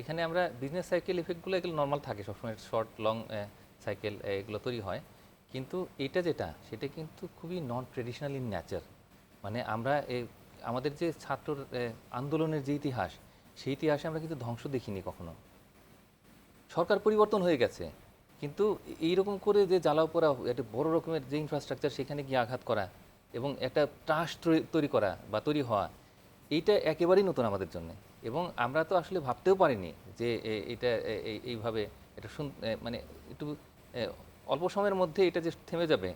এখানে আমরা business cycle ইফেক্টগুলো এগুলো নর্মাল থাকে, সবসময় শর্ট লং সাইকেল এগুলো তৈরি হয়। কিন্তু এটা যেটা, সেটা কিন্তু খুবই নন ট্রেডিশনাল ইন ন্যাচার মানে আমরা আমাদের যে ছাত্র আন্দোলনের যে ইতিহাস, সেই ইতিহাসে আমরা কিন্তু ধ্বংস দেখিনি কখনো। সরকার পরিবর্তন হয়ে গেছে। কিন্তু এইরকম করে যে জ্বালাও পোড়া একটা বড় রকমের যে ইনফ্রাস্ট্রাকচার সেখানে গিয়ে আঘাত করা এবং একটা ট্রাস্ট তৈরি করা বা তৈরি হওয়া, এইটা একেবারেই নতুন আমাদের জন্য। এবং আমরা তো আসলে ভাবতেও পারিনি যে এটা এই- এইভাবে এটা শুন- মানে একটু অল্প সময়ের মধ্যে এটা যে থেমে যাবে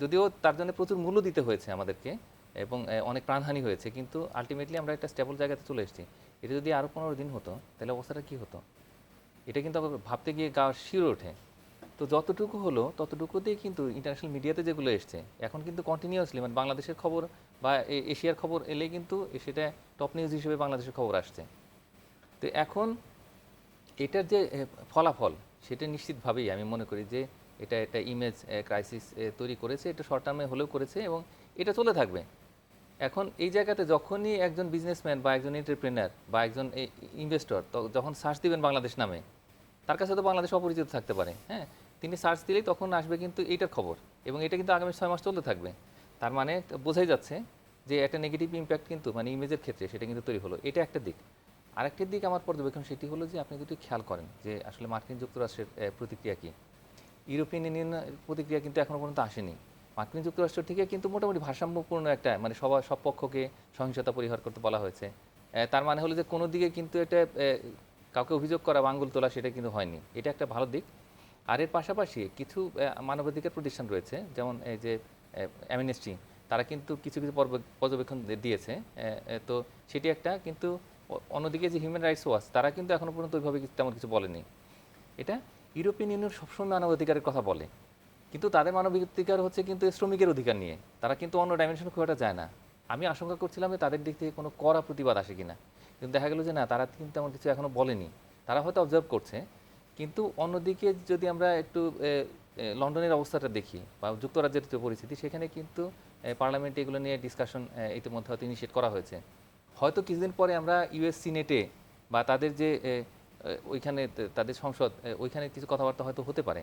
যদিও তার জন্য প্রচুর মূল্য দিতে হয়েছে আমাদেরকে এবং অনেক প্রাণহানি হয়েছে, কিন্তু আলটিমেটলি আমরা একটা স্টেবল জায়গাতে চলে এসেছি। এটা যদি আরও পনেরো দিন হতো, তাহলে অবস্থাটা কী হতো? এটা কিন্তু ভাবতে গিয়ে গা শিউরে ওঠে। তো যতটুকু হলো, ততটুকু ততটুকুতেই কিন্তু ইন্টারন্যাশনাল মিডিয়াতে যেগুলো এসছে, এখন কিন্তু কন্টিনিউয়াসলি মানে বাংলাদেশের খবর বা এশিয়ার খবর এলে কিন্তু সেটা টপ নিউজ হিসেবে বাংলাদেশের খবর আসছে। তো এখন এটার যে ফলাফল, সেটা নিশ্চিতভাবেই আমি মনে করি যে এটা একটা ইমেজ ক্রাইসিস তৈরি করেছে, এটা শর্ট টার্মে হলেও করেছে এবং এটা চলে থাকবে। এখন এই জায়গাতে যখনই একজন বিজনেসম্যান বা একজন এন্টারপ্রেনার বা একজন ইনভেস্টর যখন সার্চ দিবেন বাংলাদেশ নামে, তার কাছে তো বাংলাদেশ অপরিচিত থাকতে পারে হ্যাঁ? তিনি সার্চ দিলেই তখন আসবে কিন্তু এইটার খবর এবং এটা কিন্তু আগামী ছয় মাস চলতে থাকবে। তার মানে বোঝাই যাচ্ছে যে একটা নেগেটিভ ইম্প্যাক্ট কিন্তু মানে ইমেজের ক্ষেত্রে সেটা কিন্তু তৈরি হলো। এটা একটা দিক। আরেকটা দিক আমার পর্যবেক্ষণ সেটি হলো যে আপনি যদি খেয়াল করেন যে আসলে মার্কিন যুক্তরাষ্ট্রের প্রতিক্রিয়া কী? ইউরোপিয়ান ইউনিয়নের প্রতিক্রিয়া কিন্তু এখনও পর্যন্ত আসেনি। মার্কিন যুক্তরাষ্ট্র থেকে কিন্তু মোটামুটি ভারসাম্যপূর্ণ একটা মানে সবার, সব পক্ষকে সহিংসতা পরিহার করতে বলা হয়েছে। তার মানে হলো যে কোনো দিকে কিন্তু এটা কাউকে অভিযোগ করা বা আঙ্গুল তোলা সেটা কিন্তু হয়নি। এটা একটা ভালো দিক। আর এর পাশাপাশি কিছু মানবাধিকার প্রতিষ্ঠান রয়েছে, যেমন এই যে অ্যামিনেস্টি তারা কিন্তু কিছু কিছু পর্যবেক্ষণ দিয়েছে তো সেটি একটা, কিন্তু অন্যদিকে যে হিউম্যান রাইটস ওয়াচ তারা কিন্তু এখনও পর্যন্ত ওইভাবে তেমন কিছু বলেনি। এটা ইউরোপিয়ান ইউনিয়ন সবসময় মানবাধিকারের কথা বলে, কিন্তু তাদের মানবাধিকার হচ্ছে কিন্তু শ্রমিকের অধিকার নিয়ে, তারা কিন্তু অন্য ডাইমেনশনে খুব একটা যায় না। আমি আশঙ্কা করছিলাম যে তাদের দিক থেকে কোনো কড়া প্রতিবাদ আসে কিনা, কিন্তু দেখা গেল যে না, তারা কিন্তু তেমন কিছু এখনও বলেনি। তারা হয়তো অবজার্ভ করছে কিন্তু অন্যদিকে যদি আমরা একটু লন্ডনের অবস্থাটা দেখি বা যুক্তরাজ্যের যে পরিস্থিতি, সেখানে কিন্তু পার্লামেন্টে এগুলো নিয়ে ডিসকাশন ইতিমধ্যে হয়তো ইনিশিয়েট করা হয়েছে। হয়তো কিছুদিন পরে আমরা ইউএস সিনেটে বা তাদের যে ওইখানে তাদের সংসদ ওইখানে কিছু কথাবার্তা হয়তো হতে পারে।